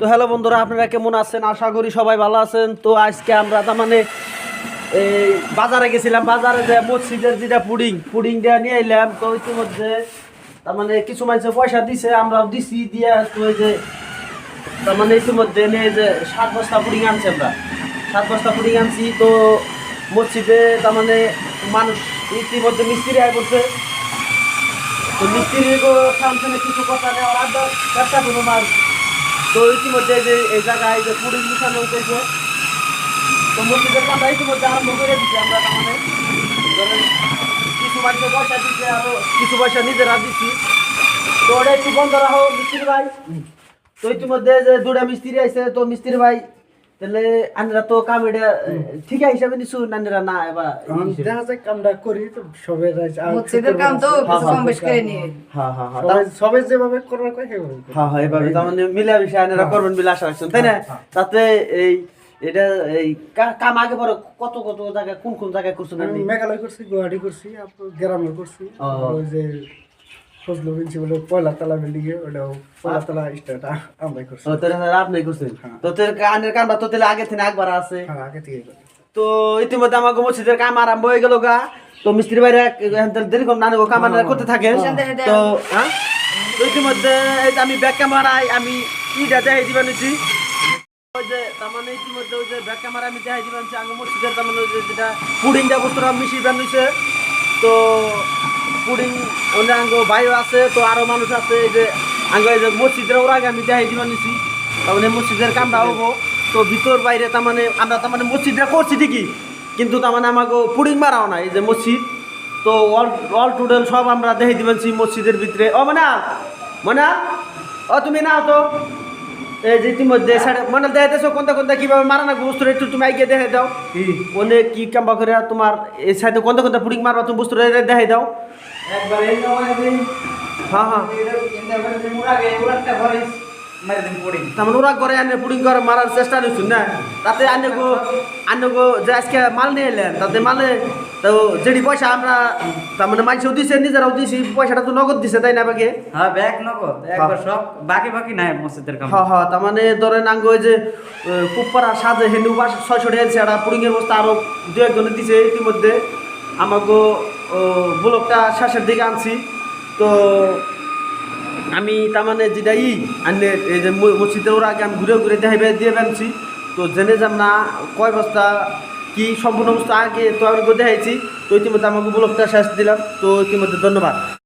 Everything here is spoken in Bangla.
তো হ্যালো বন্ধুরা, আপনারা কেমন আছেন? আশা করি সবাই ভালো আছেন। তো আজকে আমরা তার মানে এই বাজারে গেছিলাম। বাজারে যে মসজিদের যেটা পুডিং পুডিং দেওয়া নিয়ে এলাম। তো ইতিমধ্যে তার মানে কিছু মানুষের পয়সা দিছে, আমরাও দিছি, দিয়ে তো ওই যে তার মানে ইতিমধ্যে নিয়ে যে সাত বস্তা পুডিং আনছি আমরা। সাত বস্তা পুডিং আনছি, তো মসজিদে তার মানে মানুষ ইতিমধ্যে মিস্ত্রি আয় করছে। তো মিস্ত্রি সামনে কিছু কথা নেওয়ার চেষ্টা করব মার তো ইতিমধ্যে যে এই জায়গায় যে পুলিশ মিশানো হইতেছে তো মসজিদের কথা ইতিমধ্যে আরম্ভ করে দিচ্ছি আমরা তাহলে। কিছু মানুষের পয়সা দিচ্ছে আরও কিছু পয়সা নিজেরা দিচ্ছি তো ওটা একটু বন্ধ রাখো, মিস্ত্রি ভাই। তো ইতিমধ্যে যে দুটা মিস্ত্রি আছে তো মিস্ত্রি ভাই তাহলে আনরা তো কাম এটা ঠিক হিসাবে নিছু নানিরা না এবার এখন দেখা যায় কামটা করি তো আর মসজিদের কাম তো হ্যাঁ, কিছু হ্যাঁ, কম বেশ করে নিয়ে। হ্যাঁ হ্যাঁ হ্যাঁ সবাই যেভাবে করার কয় সেভাবে। হ্যাঁ হ্যাঁ এভাবে তার মানে মিলা বিষয় আনেরা করবেন বলে আশা রাখছেন তাই না? তাতে এই এটা এই কা- কাম আগে পরে কত কত জায়গায় কোন কোন জায়গায় করছেন আপনি? মেঘালয় করছি গুয়াহাটি করছি গ্রামে করছি। ও। ওই যে ফজলু বিনছি বলে পয়লা তলা বিল্ডিং এ ওটাও পয়লা তলা স্টার্ট আমরাই করছি। ও তোর আপনি করছেন তো তোর কানের কামটা তো তাহলে আগে থেকে একবার আছে। হ্যাঁ আগে থেকে তো ইতিমধ্যে আমাকে মসজিদের কাম আরম্ভ হয়ে গেল গা। তো মিস্ত্রি তাহলে দেরি কম নানি কাম আনারা করতে থাকে। তো হ্যাঁ তো ইতিমধ্যে এই যে আমি ব্যাক ক্যামেরায় আমি ইটা দেখাই দিবা নিছি ওই যে তার মানে ইতিমধ্যে ওই যে ব্যাক ক্যামেরা আমি দেখাই দিবা নিছি আগে মসজিদের তার মানে ওই যে যেটা পুডিংটা বস্তুটা মিশি বানিয়েছে তো পুডিং অন্য আঙ্গ ভাইও আছে তো আরও মানুষ আছে এই যে আঙ্গ এই যে মসজিদের ওর আগে আমি দেখাই দিবা নিছি। তার মানে মসজিদের। কামটা হব। তো ভিতর বাইরে তার মানে আমরা তার মানে মসজিদটা করছি ঠিকই কিন্তু তার মানে আমাকে পুডিং মারাও না এই যে মসজিদ। তো অল অল টোটাল সব আমরা দেখে দিবেন সেই মসজিদের ভিতরে। ও মানে মানে ও তুমি নাও তো। এই যে ইতিমধ্যে সাড়ে মানে দেখে দেছো কোনটা কোনটা কীভাবে মারা না বস্তুটা একটু তুমি আগে দেখে দাও অনেক কি কাম্বা করে তোমার এই সাইডে কোনটা কোনটা পুডিং মারবা তুমি বস্তুটা দেখে দাও একবার হ্যাঁ হ্যাঁ মারি দিন পড়ি। তার মানে ওরা করে আনে পুডিং করে মারার চেষ্টা নিচ্ছেন না? তাতে আনে গো আনে গো যে আজকে মাল নিয়ে এলেন তাতে মালে তো যেটি পয়সা আমরা তার মানে মানুষও দিছে নিজেরাও দিছি পয়সাটা তো নগদ দিছে তাই না বাকি? হ্যাঁ ব্যাগ নগদ একবার সব বাকি বাকি নাই মসজিদের কাম। হ্যাঁ হ্যাঁ তার মানে ধরেন আঙ্গ যে কুপ্পারা সাজে হেন্দু বাস ছয়শো টাকা দিছে একটা পুডিংয়ের বস্তা আরও দু একজনে দিছে ইতিমধ্যে। আমাকে ব্লকটা শেষের দিকে আনছি। তো আমি তার মানে যেটা ই আনলে এই যে মসজিদে ওর আগে আমি ঘুরে ঘুরে দেখাইবে দিয়ে বেনছি। তো জেনে যাম না, কয় বস্তা, কি সম্পূর্ণ অবস্থা আগে তো আমি দেখাইছি। তো ইতিমধ্যে আমাকে উপলব্ধ শেষ দিলাম। তো ইতিমধ্যে ধন্যবাদ।